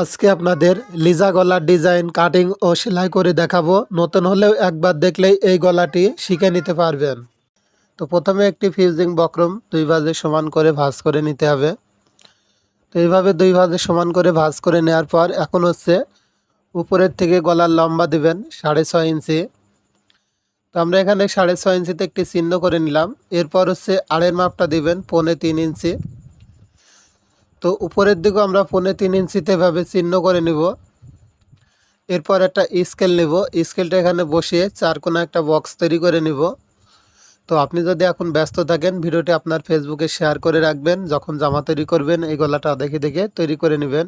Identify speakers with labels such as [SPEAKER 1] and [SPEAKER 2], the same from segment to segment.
[SPEAKER 1] আজকে আপনাদের লিজা গলার ডিজাইন, কাটিং ও সেলাই করে দেখাবো। নতুন হলেও একবার দেখলেই এই গলাটি শিখে নিতে পারবেন। তো প্রথমে একটি ফিউজিং বক্রম দুই ভাজে সমান করে ভাঁজ করে নিতে হবে। তো এইভাবে দুই ভাজে সমান করে ভাজ করে নেওয়ার পর এখন হচ্ছে উপরের থেকে গলার লম্বা দিবেন সাড়ে ছয় ইঞ্চি। তো আমরা এখানে সাড়ে ছয় ইঞ্চিতে একটি চিহ্ন করে নিলাম। এরপর হচ্ছে আড়ের মাপটা দিবেন পৌনে তিন ইঞ্চি। তো উপরের দিকেও আমরা পৌনে তিন ইঞ্চিতে এভাবে চিহ্ন করে নিব। এরপর একটা স্কেল নিব। স্কেলটা এখানে বসিয়ে চার কোনো একটা বক্স তৈরি করে নিব। তো আপনি যদি এখন ব্যস্ত থাকেন, ভিডিওটি আপনার ফেসবুকে শেয়ার করে রাখবেন। যখন জামা তৈরি করবেন, এই গলাটা দেখে দেখে তৈরি করে নেবেন।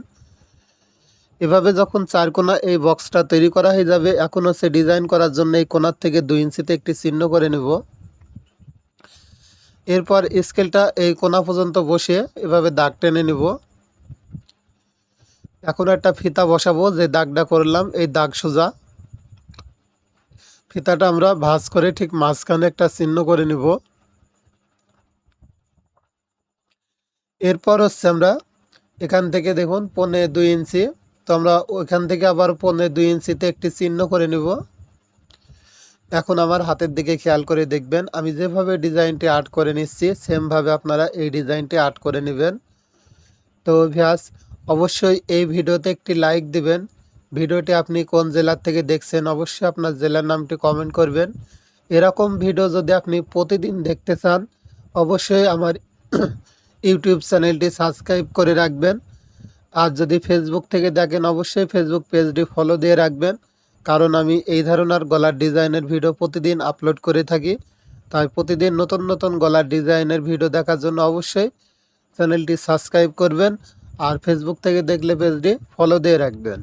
[SPEAKER 1] এভাবে যখন চার কোনা এই বক্সটা তৈরি করা হয়ে যাবে এখন হচ্ছে ডিজাইন করার জন্য এই কোনার থেকে দুই ইঞ্চিতে একটি চিহ্ন করে নেব। এরপর স্কেলটা এই কোনা পর্যন্ত বসে এভাবে দাগ টেনে নিব। এখন একটা ফিতা বসাবো, যে দাগটা করলাম, এই দাগ সোজা। ফিতাটা আমরা ভাঁজ করে ঠিক মাঝখানে একটা চিহ্ন করে নিব। এরপর হচ্ছে আমরা এখান থেকে দেখুন, পনে দুই ইঞ্চি। তো আমরা ওইখান থেকে আবার পনে দুই ইঞ্চিতে একটি চিহ্ন করে নিব। এখন আমার হাতের দিকে খেয়াল করে দেখবেন, আমি যেভাবে ডিজাইনটি আর্ট করে নিচ্ছি, সেমভাবে আপনারা এই ডিজাইনটি আর্ট করে নেবেন। তো ভিয়াস অবশ্যই এই ভিডিওতে একটি লাইক দিবেন। ভিডিওটি আপনি কোন জেলার থেকে দেখছেন অবশ্যই আপনার জেলার নামটি কমেন্ট করবেন। এরকম ভিডিও যদি আপনি প্রতিদিন দেখতে চান, অবশ্যই আমার ইউটিউব চ্যানেলটি সাবস্ক্রাইব করে রাখবেন। আর যদি ফেসবুক থেকে দেখেন, অবশ্যই ফেসবুক পেজটি ফলো দিয়ে রাখবেন। কারণ আমি এই ধরনের গলার ডিজাইনের ভিডিও প্রতিদিন আপলোড করে থাকি। তাই প্রতিদিন নতুন নতুন গলার ডিজাইনের ভিডিও দেখার জন্য অবশ্যই চ্যানেলটি সাবস্ক্রাইব করবেন আর ফেসবুক থেকে দেখলে পেজটি ফলো দিয়ে রাখবেন।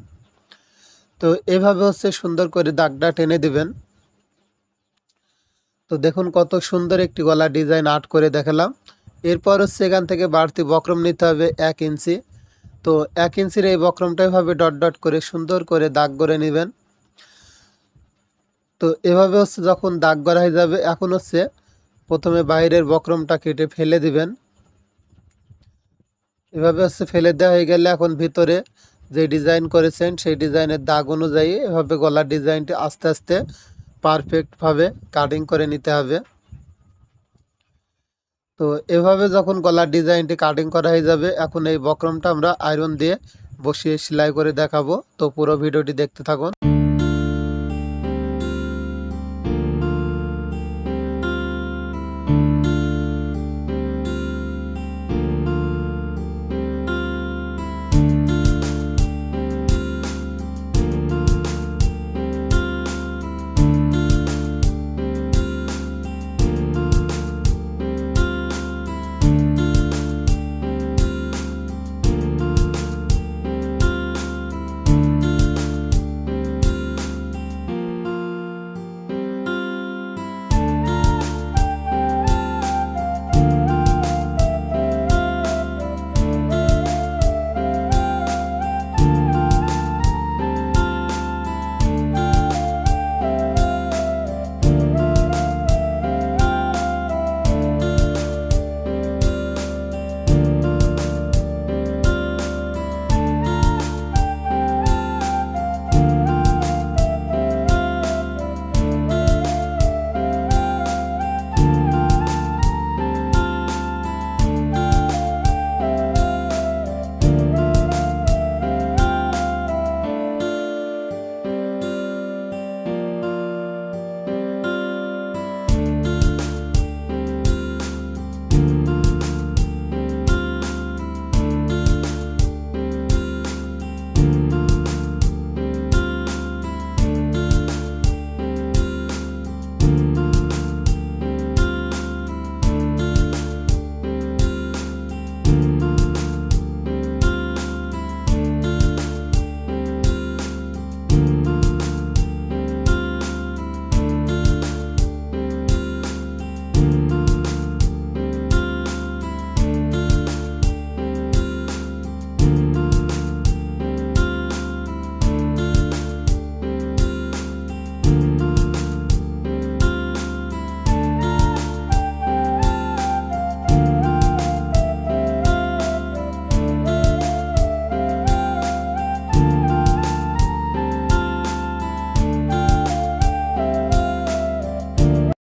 [SPEAKER 1] তো এভাবে হচ্ছে সুন্দর করে দাগটা টেনে দিবেন। তো দেখুন কত সুন্দর একটি গলার ডিজাইন আর্ট করে দেখালাম। এরপর হচ্ছে এখান থেকে বাড়তি বক্রম নিতে হবে এক ইঞ্চি। তো এক ইঞ্চির এই বক্রমটা এভাবে ডট ডট করে সুন্দর করে দাগ করে নেবেন। তো এভাবে হচ্ছে যখন দাগ করা হয়ে যাবে, এখন হচ্ছে প্রথমে বাইরের বক্রমটা কেটে ফেলে দিবেন। এভাবে হচ্ছে ফেলে দেওয়া হয়ে গেলে এখন ভিতরে যে ডিজাইন করেছেন, সেই ডিজাইনের দাগ অনুযায়ী এভাবে গলার ডিজাইনটি আস্তে আস্তে পারফেক্টভাবে কাটিং করে নিতে হবে। তো এভাবে যখন গলার ডিজাইনটি কাটিং করা হয়ে যাবে, এখন এই বক্রমটা আমরা আয়রন দিয়ে বসিয়ে সেলাই করে দেখাবো। তো পুরো ভিডিওটি দেখতে থাকুন।